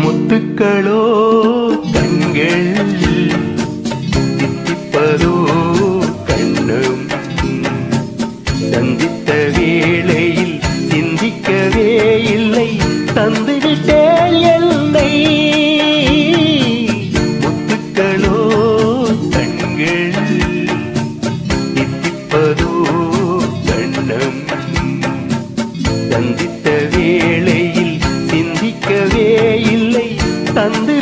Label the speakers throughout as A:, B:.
A: ಮುತ್ತುಗಳು
B: தந்து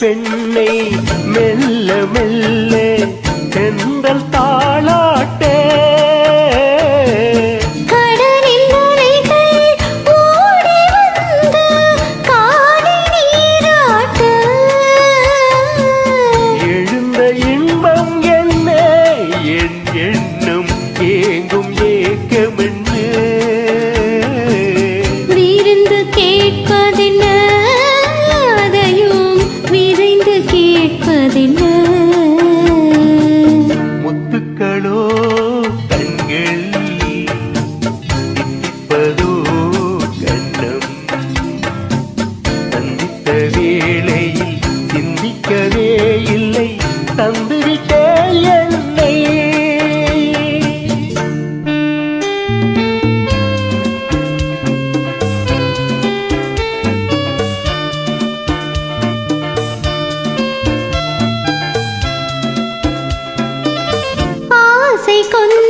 B: பெண்ணை மெல்ல மெல்ல செந்தல் தாளாட்டே. எழுந்த இன்பம்
A: கேட்பதில்லை. కొన్న